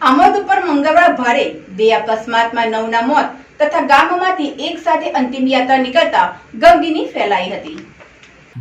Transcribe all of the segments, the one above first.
આમોદ ઉપર મંગળવાર ભારે બે અકસ્માતમાં નવના મોત તથા ગામમાંથી એક સાથે અંતિમ યાત્રા નીકળતા ગમગીની ફેલાઈ હતી.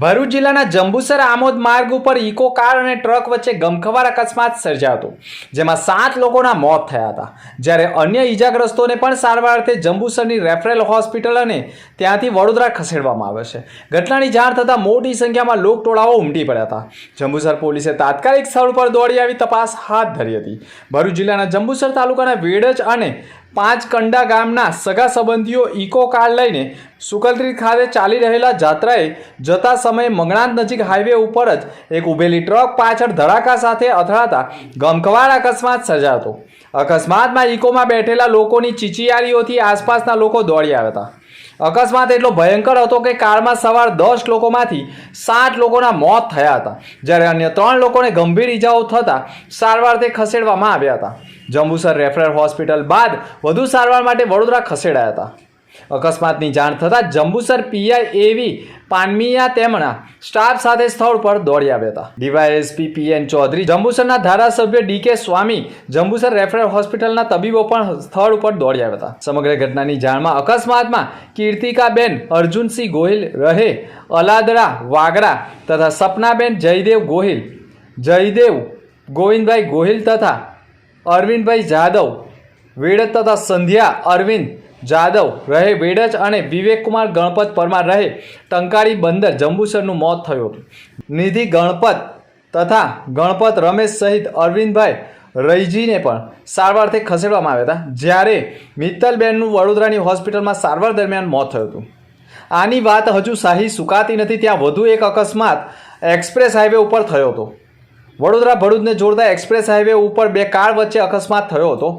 ભરૂચ જિલ્લાના જંબુસર આમોદ માર્ગ ઉપર ઇકો કાર અને ટ્રક વચ્ચે ગમખવાર અકસ્માત સર્જાયો હતો, જેમાં સાત લોકોના મોત થયા હતા. જ્યારે અન્ય ઈજાગ્રસ્તોને પણ સારવારથી જંબુસરની રેફરલ હોસ્પિટલ અને ત્યાંથી વડોદરા ખસેડવામાં આવે છે. ઘટનાની જાણ થતાં મોટી સંખ્યામાં લોકટોળાઓ ઉમટી પડ્યા હતા. જંબુસર પોલીસે તાત્કાલિક સ્થળ પર દોડી આવી તપાસ હાથ ધરી હતી. ભરૂચ જિલ્લાના જંબુસર તાલુકાના વેડજ અને પાંચ કંડા ગામના સગા સંબંધીઓ ઇકો કાર લઈને સુકલત્રી ખાતે ચાલી રહેલા જાત્રાએ જતા સમયે મંગળાંત નજીક હાઈવે ઉપર જ એક ઊભેલી ટ્રક પાછળ ધડાકા સાથે અથડાતા ગમખવાર અકસ્માત સર્જાતો અકસ્માતમાં ઇકોમાં બેઠેલા લોકોની ચીચિયારીઓથી આસપાસના લોકો દોડી આવ્યા હતા. અકસ્માત એટલો ભયંકર હતો કે કારમાં સવાર દસ લોકોમાંથી સાત લોકોના મોત થયા હતા. જ્યારે અન્ય ત્રણ લોકોને ગંભીર ઈજાઓ થતાં તે ખસેડવામાં આવ્યા હતા. જંબુસર રેફરલ હોસ્પિટલ બાદ વધુ સારવાર માટે વડોદરા ખસેડાયા હતા. અકસ્માતની જાણ થતાં જંબુસર પીઆઈ એવી પાનમિયા તેમના સ્ટાફ સાથે સ્થળ પર દોડી આવ્યા હતા. ડીવાયએસપી પીએન ચૌધરી જંબુસરના ધારાસભ્ય ડીકે સ્વામી જંબુસર રેફરલ હોસ્પિટલના તબીબો પણ સ્થળ ઉપર દોડી આવ્યા હતા. સમગ્ર ઘટનાની જાણમાં અકસ્માતમાં કીર્તિકાબેન, અર્જુનસિંહ ગોહિલ રહે, અલાદરા વાગડા તથા સપનાબેન જયદેવ ગોહિલ, જયદેવ, ગોવિંદભાઈ ગોહિલ તથા અરવિંદભાઈ જાદવ વેડત તથા સંધ્યા, અરવિંદ જાદવ રહે, વેડજ અને વિવેકકુમાર ગણપત પરમાર રહે. ટંકારી બંદર જંબુસરનું મોત થયું હતું. નિધિ ગણપત તથા ગણપત રમેશ સહિત અરવિંદભાઈ રૈજીને પણ સારવારથી ખસેડવામાં આવ્યા હતા. જ્યારે મિત્તલબેનનું વડોદરાની હોસ્પિટલમાં સારવાર દરમિયાન મોત થયું હતું. આની વાત હજુ શાહી સુકાતી નથી. ત્યાં વધુ એક અકસ્માત એક્સપ્રેસ હાઈવે ઉપર થયો હતો. વડોદરા ભરૂચને જોડતા એક્સપ્રેસ હાઈવે ઉપર બે કાર વચ્ચે અકસ્માત થયો હતો,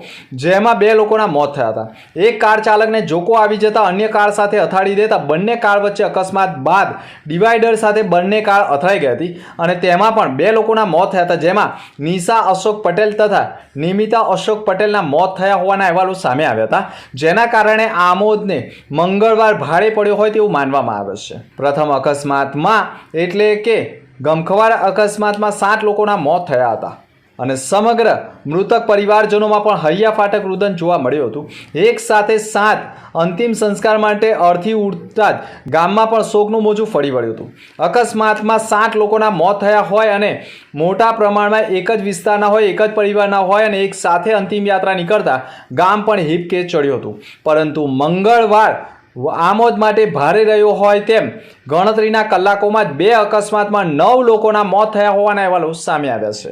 જેમાં બે લોકોના મોત થયા હતા. એક કાર ચાલકને જોકો આવી જતા અન્ય કાર સાથે અથાડી દેતા બંને કાર વચ્ચે અકસ્માત બાદ ડિવાઈડર સાથે બંને કાર અથડાઈ ગઈ હતી અને તેમાં પણ બે લોકોના મોત થયા હતા, જેમાં નિશા અશોક પટેલ તથા નિમિતા અશોક પટેલના મોત થયા હોવાના અહેવાલો સામે આવ્યા હતા, જેના કારણે આમોદને મંગળવાર ભારે પડ્યો હોય તેવું માનવામાં આવે છે. પ્રથમ અકસ્માતમાં એટલે કે ગમખવાર અકસ્માતમાં સાત લોકોના મોત થયા હતા અને સમગ્ર મૃતક પરિવારજનોમાં પણ હૈયા ફાટક રુદન જોવા મળ્યું હતું. એક સાથે સાત અંતિમ સંસ્કાર માટે અર્થી ઉડતા જ ગામમાં પણ શોકનું મોજું ફરી વળ્યું હતું. અકસ્માતમાં સાત લોકોના મોત થયા હોય અને મોટા પ્રમાણમાં એક જ વિસ્તારના હોય, એક જ પરિવારના હોય અને એક સાથે અંતિમ યાત્રા નીકળતા ગામ પણ હિપકે ચડ્યું હતું. પરંતુ મંગળવાર આમોદ માટે ભારે રહ્યો હોય તેમ ગણતરીના કલાકોમાં જ બે અકસ્માતમાં નવ લોકોના મોત થયા હોવાના અહેવાલો સામે આવ્યા છે.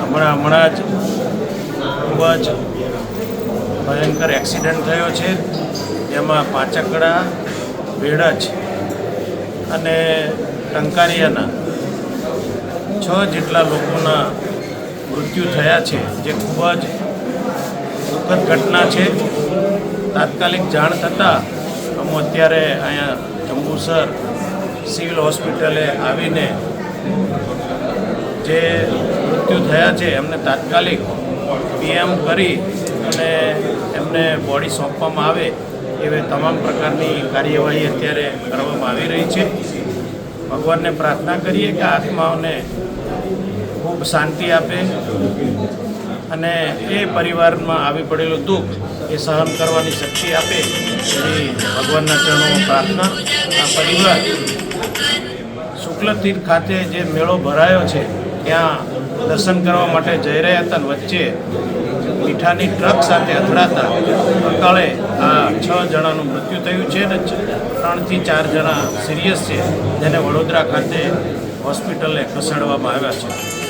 હમણાં હમણાં જ ખૂબ જ ભયંકર એક્સિડન્ટ થયો છે. જેમાં પાંચકડા વેડજ અને ટંકારિયાના છ જેટલા લોકોના મૃત્યુ થયા છે, જે ખૂબ જ દુઃખદ ઘટના છે. તાત્કાલિક જાણ થતાં અમે અત્યારે અહીંયા જંબુસર સિવિલ હોસ્પિટલે આવીને જે મૃત્યુ થયા છે, એમને તાત્કાલિક પીએમ કરી અને એમને બોડી સોંપવામાં આવે એવી તમામ પ્રકારની કાર્યવાહી અત્યારે કરવામાં આવી રહી છે. ભગવાનને પ્રાર્થના કરીએ કે આત્માઓને ખૂબ શાંતિ આપે. અને એ પરિવારમાં આવી પડેલું દુઃખ એ સહન કરવાની શક્તિ આપે એવી ભગવાનના ચરણોમાં પ્રાર્થના. આ પરિવાર શુક્લતીર્થ ખાતે જે મેળો ભરાયો છે, ત્યાં દર્શન કરવા માટે જઈ રહ્યા હતા વચ્ચે મીઠાની ટ્રક સાથે અથડાતા અકાળે આ છ જણાનું મૃત્યુ થયું છે અને ત્રણથી ચાર જણા સિરિયસ છે, જેને વડોદરા ખાતે હોસ્પિટલે ખસેડવામાં આવ્યા છે.